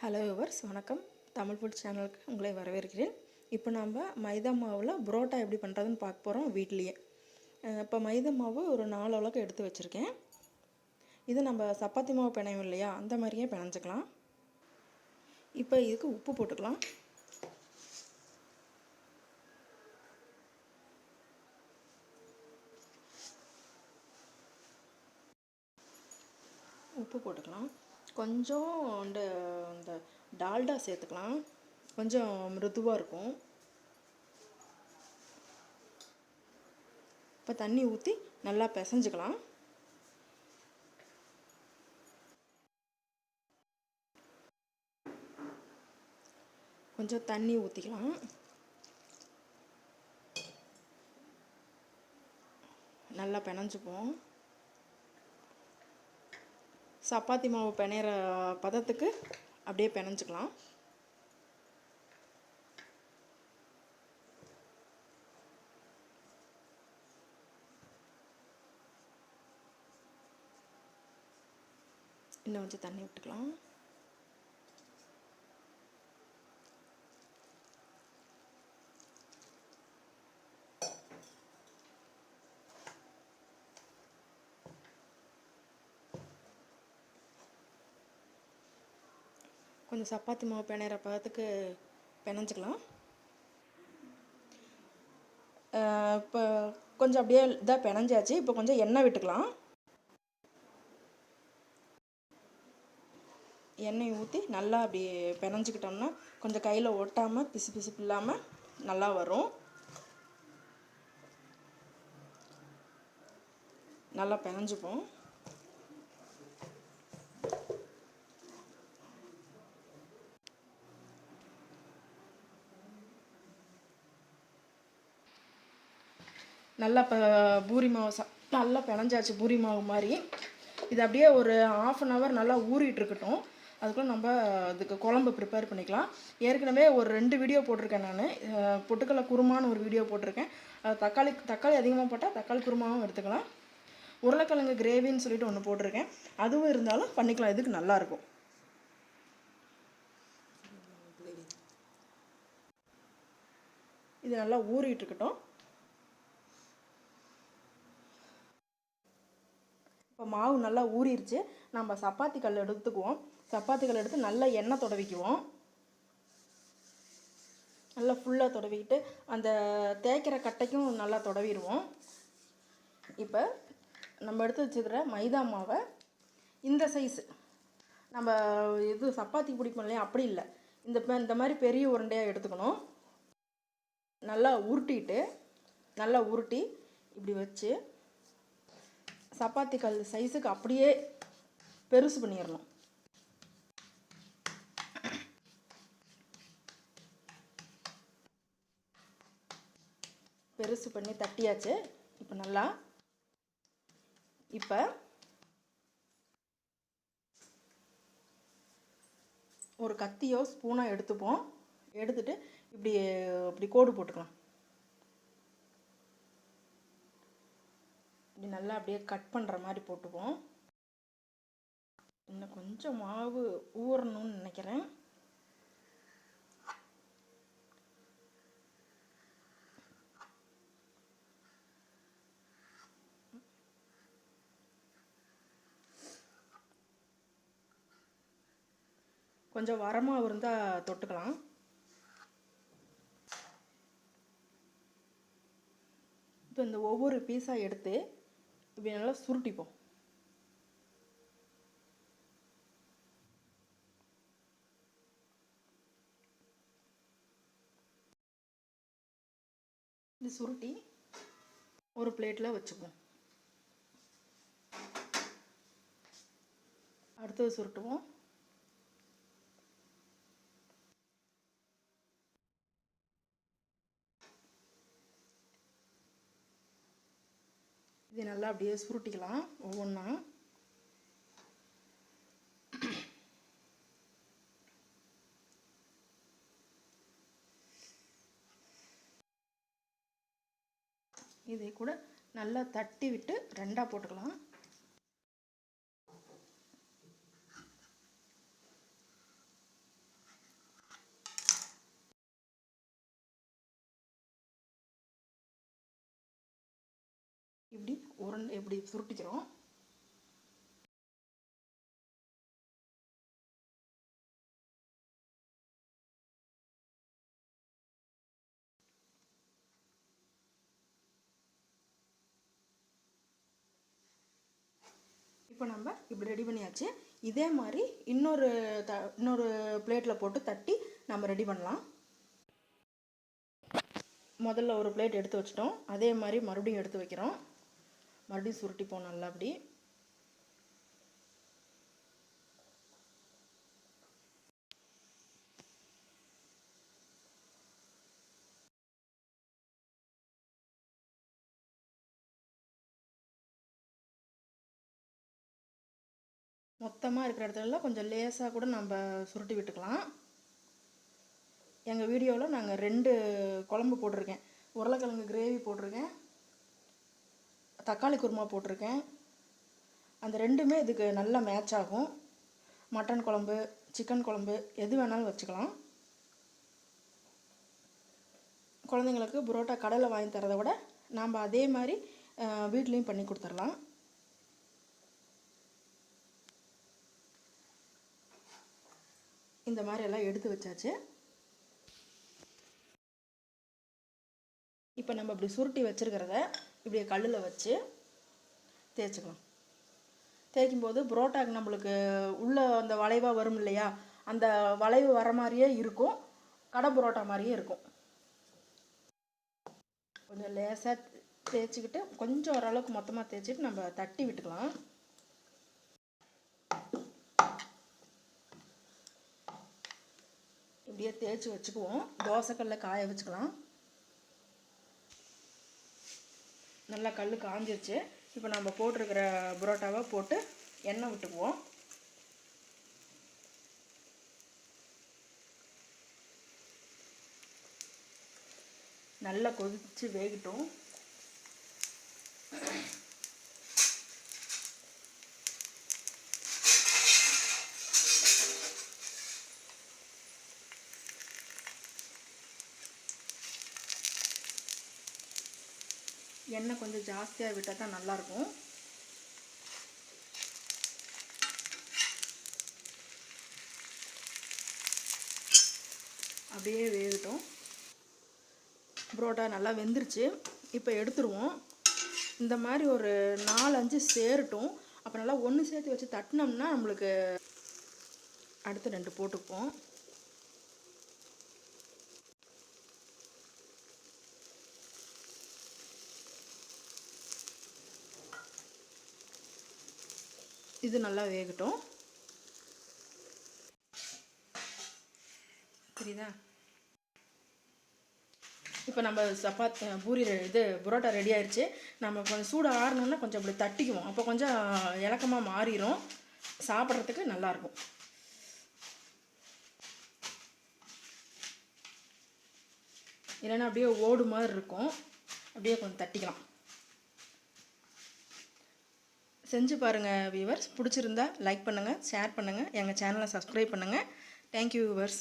Hello yours வணக்கம். Tamil food சேனலுக்கு உங்களை வரவேற்கிறேன். இப்போ நாம் மைதா மாவில் புரோட்டா எப்படி பண்ணுறதுன்னு பார்க்க போகிறோம் வீட்லேயே. இப்போ மைதா மாவு ஒரு நாலு அளவுக்கு எடுத்து வச்சுருக்கேன். இது நம்ம சப்பாத்தி மாவு பிணையும் இல்லையா? அந்த மாதிரியே பிணைஞ்சிக்கலாம். இப்போ இதுக்கு உப்பு போட்டுக்கலாம் உப்பு போட்டுக்கலாம் கொஞ்சம் இந்த இந்த டால்டா சேர்த்துக்கலாம். கொஞ்சம் மிருதுவாக இருக்கும். இப்போ தண்ணி ஊற்றி நல்லா பிசைஞ்சுக்கலாம். கொஞ்சம் தண்ணி ஊற்றிக்கலாம் நல்லா பிணைஞ்சுப்போம் சப்பாத்தி மாவு பிணையிற பதத்துக்கு அப்படியே பிணைஞ்சிக்கலாம். இன்னும் கொஞ்சம் தண்ணி விட்டுக்கலாம். அந்த சப்பாத்தி மாவு பிணையிற பதத்துக்கு பிணைஞ்சிக்கலாம். இப்போ கொஞ்சம் அப்படியே இதாக பிணைஞ்சாச்சு. இப்போ கொஞ்சம் எண்ணெய் விட்டுக்கலாம். எண்ணெய் ஊற்றி நல்லா அப்படி பிணைஞ்சிக்கிட்டோம்னா கொஞ்சம் கையில் ஒட்டாமல் பிசு பிசுப்பு இல்லாமல் நல்லா வரும். நல்லா பிணைஞ்சிப்போம். நல்லா இப்போ பூரி மாவு ச நல்லா பிணைஞ்சாச்சு பூரி மாவு மாதிரி. இது அப்படியே ஒரு ஆஃப் அன் ஹவர் நல்லா ஊறிட்டு இருக்கட்டும். அதுக்குள்ள நம்ம அதுக்கு குழம்பு ப்ரிப்பேர் பண்ணிக்கலாம். ஏற்கனவே ஒரு ரெண்டு வீடியோ போட்டிருக்கேன் நான். பொட்டுக்கடலை குருமான்னு ஒரு வீடியோ போட்டிருக்கேன். அது தக்காளி தக்காளி அதிகமாக போட்டால் தக்காளி குருமாவும் எடுத்துக்கலாம். உருளைக்கிழங்கு கிரேவின்னு சொல்லிட்டு ஒன்று போட்டிருக்கேன். அதுவும் இருந்தாலும் பண்ணிக்கலாம். இதுக்கு நல்லாயிருக்கும் இது நல்லா ஊறிட்டு இருக்கட்டும். இப்போ மாவு நல்லா ஊறிடுச்சு நம்ம சப்பாத்தி கல் எடுத்துக்குவோம். சப்பாத்தி கல் எடுத்து நல்லா எண்ணெய் தொடவிக்குவோம். நல்லா ஃபுல்லாக தொடவிக்கிட்டு அந்த தேய்க்கிற கட்டைக்கும் நல்லா தொடவிடுவோம். இப்போ நம்ம எடுத்து வச்சுக்கிற மைதா மாவை இந்த சைஸு நம்ம இது சப்பாத்தி பிடிப்போம் இல்லையா? அப்படி இல்லை. இந்த இந்த மாதிரி பெரிய உருண்டையாக எடுத்துக்கணும். நல்லா உருட்டிட்டு நல்லா உருட்டி இப்படி வச்சு சப்பாத்தி கல் சைஸுக்கு அப்படியே பெருசு பண்ணிடணும். பெருசு பண்ணி தட்டியாச்சு. இப்போ நல்லா இப்போ ஒரு கத்தியோ ஸ்பூனோ எடுத்துப்போம். எடுத்துட்டு இப்படி இப்படி கோடு போட்டுக்கலாம். இப்படி நல்லா அப்படியே கட் பண்ணுற மாதிரி போட்டுவோம் இன்னும் கொஞ்சம் மாவு ஊறணும்னு நினைக்கிறேன். கொஞ்சம் வரமாக இருந்தால் தொட்டுக்கலாம். இப்போ இந்த ஒவ்வொரு பீஸாக எடுத்து இப்படி நல்லா சுருட்டிப்போம் இது சுருட்டி ஒரு பிளேட்டில் வச்சுப்போம் அடுத்தது சுருட்டுவோம். இதை நல்லா அப்படியே சுருட்டிக்கலாம் ஒவ்வொன்றா இதை கூட நல்லா தட்டி விட்டு ரெண்டாக போட்டுக்கலாம். இப்படி உருண்டை இப்படி சுருட்டிக்கிறோம் இப்போ நம்ம இப்படி ரெடி பண்ணியாச்சு. இதே மாதிரி இன்னொரு த இன்னொரு பிளேட்டில் போட்டு தட்டி நம்ம ரெடி பண்ணலாம். முதல்ல ஒரு பிளேட் எடுத்து வச்சிட்டோம். அதே மாதிரி மறுபடியும் எடுத்து வைக்கிறோம். மறுபடியும் சுருட்டிப்போம் நல்லா அப்படி. மொத்தமாக இருக்கிற இடத்துலலாம் கொஞ்சம் லேசாக கூட நம்ம சுருட்டி விட்டுக்கலாம். எங்கள் வீடியோவில் நாங்கள் ரெண்டு குழம்பு போட்டிருக்கேன். உருளைக்கிழங்கு கிரேவி போட்டிருக்கேன். தக்காளி குருமா போட்டிருக்கேன். அந்த ரெண்டுமே இதுக்கு நல்லா மேட்ச் ஆகும். மட்டன் குழம்பு சிக்கன் குழம்பு எது வேணாலும் வச்சுக்கலாம். குழந்தைங்களுக்கு புரோட்டா கடையில் வாங்கி தரதை விட நாம் அதே மாதிரி வீட்லேயும் பண்ணி கொடுத்துர்லாம் இந்த மாதிரி எல்லாம் எடுத்து வச்சாச்சு. இப்போ நம்ம இப்படி சுருட்டி வச்சுருக்கிறத இப்படி கல்லில் வச்சு தேய்ச்சிக்கலாம் தேய்க்கும் போது புரோட்டாக்கு நம்மளுக்கு உள்ளே அந்த வளைவாக வரும் இல்லையா? அந்த வளைவு வர மாதிரியே இருக்கும். கடை புரோட்டா மாதிரியே இருக்கும். கொஞ்சம் லேசாக தேய்ச்சிக்கிட்டு கொஞ்சம் ஓரளவுக்கு மொத்தமாக தேய்ச்சிட்டு நம்ம தட்டி விட்டுக்கலாம். இப்படியே தேய்ச்சி வச்சுக்குவோம். தோசைக்கல்ல காய வச்சுக்கலாம். நல்லா கல் காஞ்சிருச்சு. இப்போ நம்ம போட்டிருக்கிற புரோட்டாவை போட்டு எண்ணெய் விட்டுக்குவோம். நல்லா கொதித்து வேகட்டும். எண்ணெய் கொஞ்சம் ஜாஸ்தியாக விட்டால் தான் நல்லாயிருக்கும். அப்படியே வேகட்டும். புரோட்டா நல்லா வெந்துருச்சு. இப்போ எடுத்துருவோம். இந்த மாதிரி ஒரு நாலு அஞ்சு சேரட்டும். அப்போ நல்லா ஒன்று சேர்த்து வச்சு தட்டினோம்னா நம்மளுக்கு அடுத்து ரெண்டு போட்டுப்போம் இது நல்லா வேகட்டும். புரியுதா? இப்போ நம்ம சப்பாத் பூரி இது புரோட்டா ரெடி ஆயிடுச்சு நம்ம கொஞ்சம் சூடு ஆறணுன்னா கொஞ்சம் அப்படி தட்டிக்குவோம். அப்போ கொஞ்சம் இலக்கமாக மாறிடும் சாப்பிட்றதுக்கு நல்லாயிருக்கும் இல்லைன்னா அப்படியே ஓடு மாதிரி இருக்கும் அப்படியே கொஞ்சம் தட்டிக்கலாம். செஞ்சு பாருங்கள் வியூவர்ஸ் பிடிச்சிருந்தா லைக் பண்ணுங்கள் ஷேர் பண்ணுங்கள் எங்கள் சேனலை சப்ஸ்கிரைப் பண்ணுங்கள் தேங்க்யூ வியூவர்ஸ்